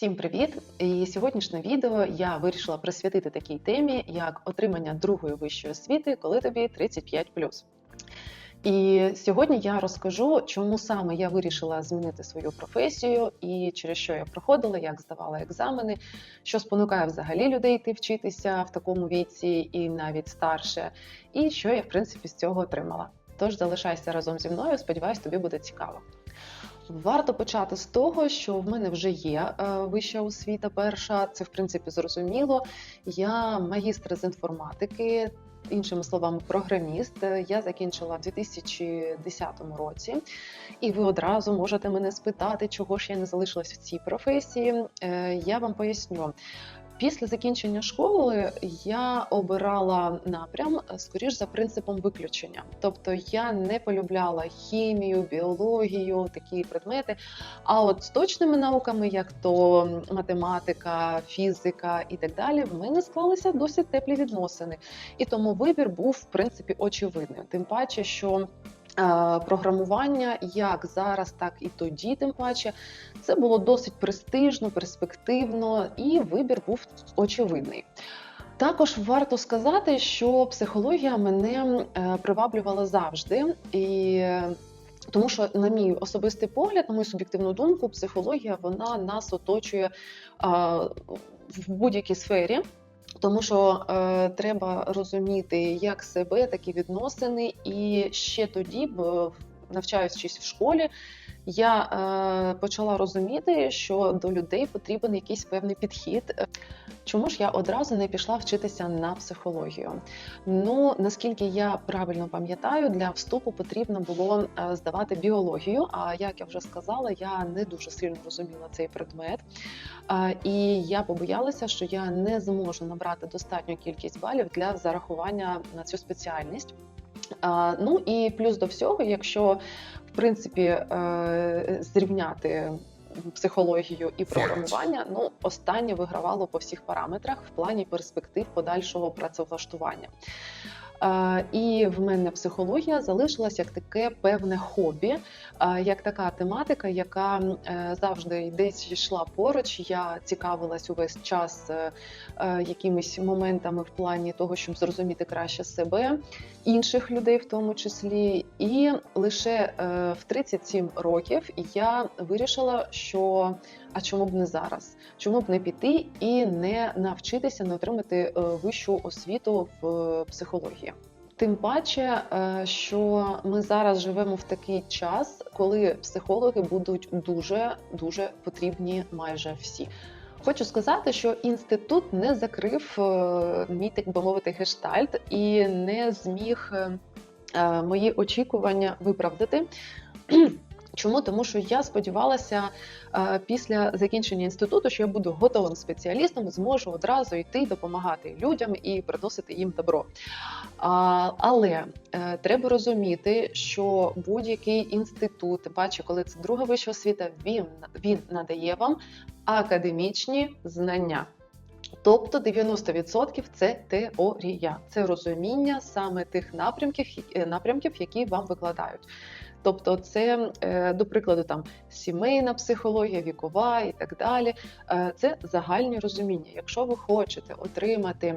Всім привіт! І сьогоднішнє відео я вирішила присвятити такій темі, як отримання другої вищої освіти, коли тобі 35 І сьогодні я розкажу, чому саме я вирішила змінити свою професію і через що я проходила, як здавала екзамени, що спонукає взагалі людей йти вчитися в такому віці і навіть старше, і що я в принципі з цього отримала. Тож залишайся разом зі мною. Сподіваюсь, тобі буде цікаво. Варто почати з того, що в мене вже є е, вища освіта. Перша це в принципі зрозуміло. Я магістр з інформатики. Іншими словами, програміст я закінчила в 2010 році, і ви одразу можете мене спитати, чого ж я не залишилась в цій професії. Е, Я вам поясню. Після закінчення школи я обирала напрям скоріш за принципом виключення. Тобто я не полюбляла хімію, біологію, такі предмети. А от з точними науками, як то математика, фізика і так далі, в мене склалися досить теплі відносини. І тому вибір був в принципі очевидним. Тим паче, що Програмування як зараз, так і тоді, тим паче, це було досить престижно, перспективно, і вибір був очевидний. Також варто сказати, що психологія мене е, приваблювала завжди, і тому що, на мій особистий погляд, на мою суб'єктивну думку, психологія вона нас оточує в будь-якій сфері. Тому що е, треба розуміти як себе, так і відносини. І ще тоді, б, навчаючись в школі, я е, почала розуміти, що до людей потрібен якийсь певний підхід. Чому ж я одразу не пішла вчитися на психологію? Ну наскільки я правильно пам'ятаю, для вступу потрібно було е, здавати біологію. А як я вже сказала, я не дуже сильно розуміла цей предмет, е, і я побоялася, що я не зможу набрати достатню кількість балів для зарахування на цю спеціальність. Ну і плюс до всього, якщо принципі е, зрівняти психологію і програмування, ну останнє вигравало по всіх параметрах в плані перспектив подальшого працевлаштування. І в мене психологія залишилась як таке певне хобі, як така тематика, яка е, завжди десь йшла поруч. Я цікавилась увесь час е, е, якимись моментами в плані того, щоб зрозуміти краще себе, інших людей, в тому числі. І лише в 37 років я вирішила, що а чому б не зараз? Чому б не піти і не навчитися не отримати вищу освіту в психології? Тим паче, е, що ми зараз живемо в такий час, коли психологи будуть дуже дуже потрібні майже всі. Хочу сказати, що інститут не закрив е, мій, так би мовити, гештальт і не зміг е, мої очікування виправдати. Чому? Тому що я сподівалася е, після закінчення інституту, що я буду готовим спеціалістом, зможу одразу йти допомагати людям і приносити їм добро. Але е, треба розуміти, що будь-який інститут, бачу, коли це друга вища освіта, він, він надає вам академічні знання. Тобто 90% це теорія, це розуміння саме тих напрямків, е, напрямків, які вам викладають. Тобто, це, е, до прикладу, там сімейна психологія, вікова і так далі. Е, це загальні розуміння. Якщо ви хочете отримати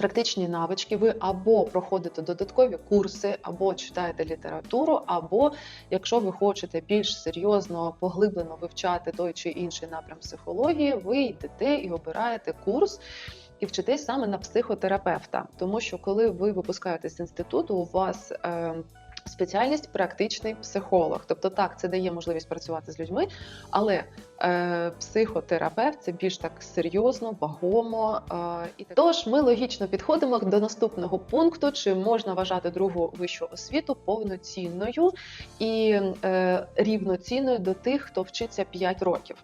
практичні навички, ви або проходите додаткові курси, або читаєте літературу, або якщо ви хочете більш серйозно поглиблено вивчати той чи інший напрям психології, ви йдете і обираєте курс. І вчитесь саме на психотерапевта, тому що коли ви випускаєтесь з інституту, у вас е, Спеціальність практичний психолог, тобто так, це дає можливість працювати з людьми, але психотерапевт це більш так серйозно, вагомо. Е, і так. Тож ми логічно підходимо до наступного пункту: чи можна вважати другу вищу освіту повноцінною і е, рівноцінною до тих, хто вчиться 5 років.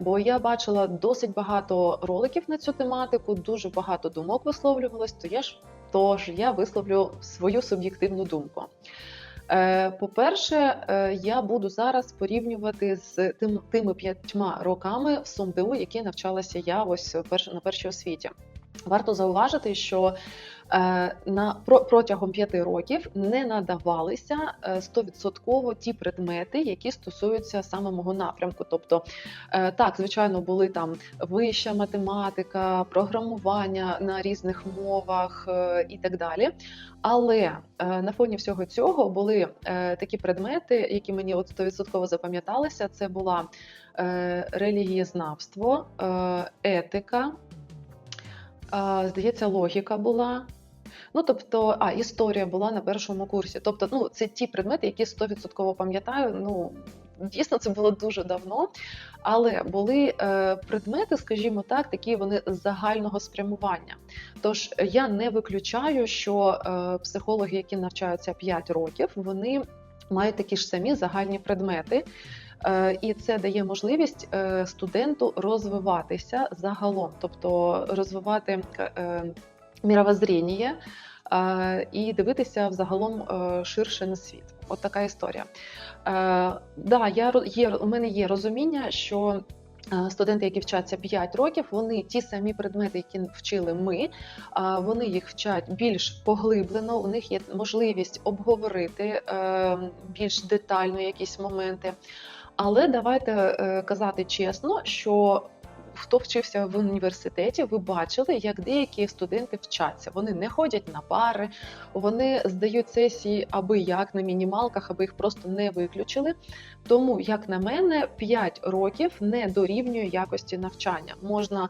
Бо я бачила досить багато роликів на цю тематику, дуже багато думок висловлювалось, то я ж. Тож я висловлю свою суб'єктивну думку. Е, по-перше, е, я буду зараз порівнювати з тим, тими п'ятьма роками в СумДУ, які навчалася я ось на першій освіті. варто зауважити, що на протягом п'яти років не надавалися е, 100% ті предмети, які стосуються саме мого напрямку. Тобто, е, так, звичайно, були там вища математика, програмування на різних мовах е, і так далі. Але е, на фоні всього цього були е, такі предмети, які мені от 100% запам'яталися. Це була е, релігієзнавство, е, етика, е, здається, логіка була. Ну, тобто, а, історія була на першому курсі. Тобто, ну, це ті предмети, які 100% пам'ятаю. Ну, дійсно, це було дуже давно. Але були е, предмети, скажімо так, такі вони загального спрямування. Тож я не виключаю, що е, психологи, які навчаються 5 років, вони мають такі ж самі загальні предмети. Е, І це дає можливість е, студенту розвиватися загалом, тобто розвивати е, міровоззріння і дивитися взагалом е, ширше на світ. От така історія. Е, Да, я є, у мене є розуміння, що е, студенти, які вчаться 5 років, вони ті самі предмети, які вчили ми, вони їх вчать більш поглиблено. У них є можливість обговорити більш детально якісь моменти. Але давайте казати чесно, що хто вчився в університеті, ви бачили, як деякі студенти вчаться. Вони не ходять на пари, вони здають сесії аби як на мінімалках, аби їх просто не виключили. Тому, як на мене, 5 років не дорівнює якості навчання. Можна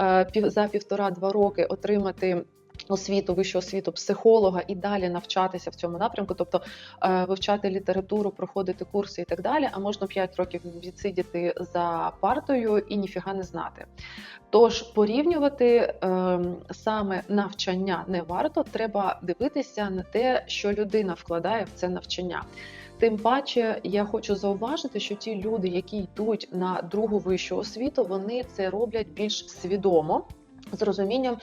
е, за півтора-два роки отримати. Освіту, вищу освіту психолога і далі навчатися в цьому напрямку, тобто е, вивчати літературу, проходити курси і так далі. А можна 5 років відсидіти за партою і ніфіга не знати. Тож порівнювати е, саме навчання не варто, треба дивитися на те, що людина вкладає в це навчання. Тим паче, я хочу зауважити, що ті люди, які йдуть на другу вищу освіту, вони це роблять більш свідомо. З розумінням,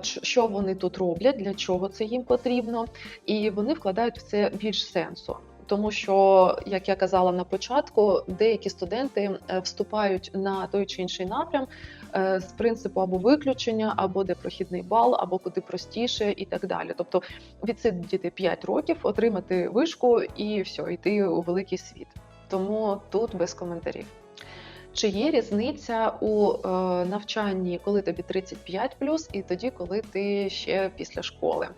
що вони тут роблять, для чого це їм потрібно, і вони вкладають в це більш сенсу. Тому що, як я казала на початку, деякі студенти е, вступають на той чи інший напрям е, з принципу або виключення, або де прохідний бал, або куди простіше, і так далі. Тобто відсидіти 5 років, отримати вишку і все, йти у великий світ. Тому тут без коментарів. Чи є різниця у е, навчанні, коли тобі 35 і тоді, коли ти ще після школи?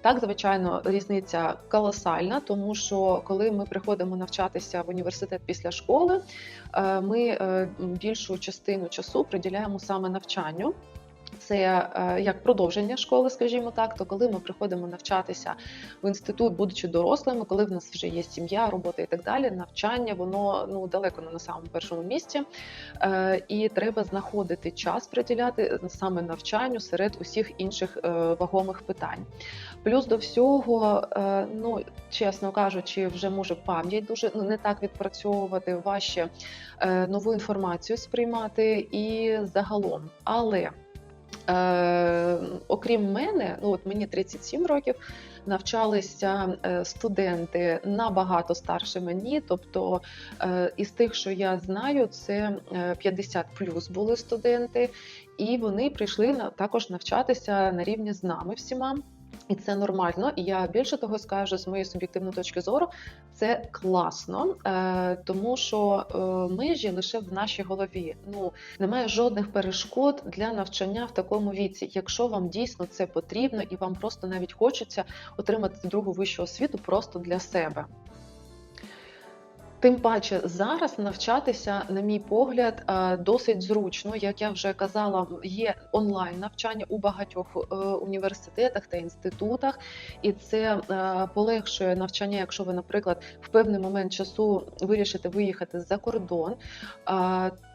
Так, звичайно, різниця колосальна, тому що коли ми приходимо навчатися в університет після школи, е, ми е, більшу частину часу приділяємо саме навчанню. Це е, як продовження школи, скажімо так. То коли ми приходимо навчатися в інститут, будучи дорослими, коли в нас вже є сім'я, робота і так далі, навчання воно ну далеко не на самому першому місці. Е, і треба знаходити час приділяти саме навчанню серед усіх інших е, вагомих питань. Плюс до всього, ну чесно кажучи, вже може пам'ять дуже ну, не так відпрацьовувати, важче нову інформацію сприймати і загалом. Але Е, окрім мене, ну от мені 37 років, навчалися е, студенти набагато старше мені. Тобто, е, із тих, що я знаю, це е, 50 плюс були студенти, і вони прийшли на також навчатися на рівні з нами всіма. І це нормально. І я більше того скажу з моєї суб'єктивної точки зору, це класно, е, тому що е, межі лише в нашій голові. Ну немає жодних перешкод для навчання в такому віці, якщо вам дійсно це потрібно, і вам просто навіть хочеться отримати другу вищу освіту просто для себе. Тим паче зараз навчатися, на мій погляд, е, досить зручно. Як я вже казала, є онлайн навчання у багатьох е, університетах та інститутах, і це е, полегшує навчання, якщо ви, наприклад, в певний момент часу вирішите виїхати за кордон.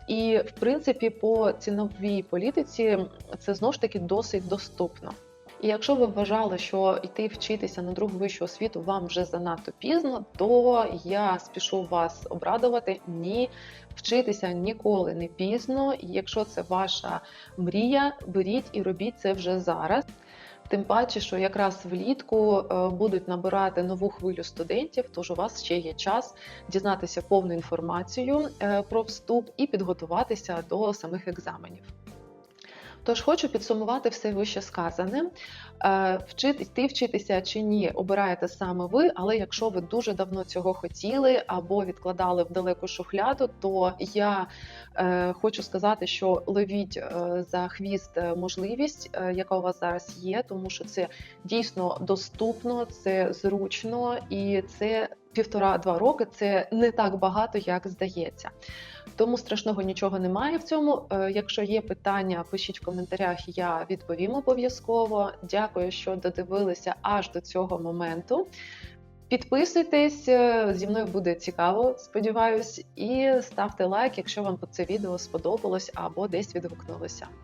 І, в принципі, по ціновій політиці це знову ж таки досить доступно. І якщо ви вважали, що йти вчитися на другу вищу освіту вам вже занадто пізно, то я спішу вас обрадувати. Ні, вчитися ніколи не пізно. І Якщо це ваша мрія, беріть і робіть це вже зараз. Тим паче, що якраз влітку е, будуть набирати нову хвилю студентів, тож у вас ще є час дізнатися повну інформацію е, про вступ і підготуватися до самих екзаменів. Тож хочу підсумувати все вище сказане. Е, Вчити, йти вчитися чи ні, обираєте саме ви, але якщо ви дуже давно цього хотіли або відкладали в далеку шухляду, то я е, хочу сказати, що ловіть е, за хвіст можливість, яка у вас зараз є, тому що це дійсно доступно, це зручно і це півтора-два роки. Це не так багато, як здається. Тому страшного нічого немає в цьому. Е, Якщо є питання, пишіть в коментарях, я відповім обов'язково. Дякую, що додивилися аж до цього моменту. Підписуйтесь, е, зі мною буде цікаво, сподіваюсь, і ставте лайк, якщо вам це відео сподобалось або десь відгукнулося.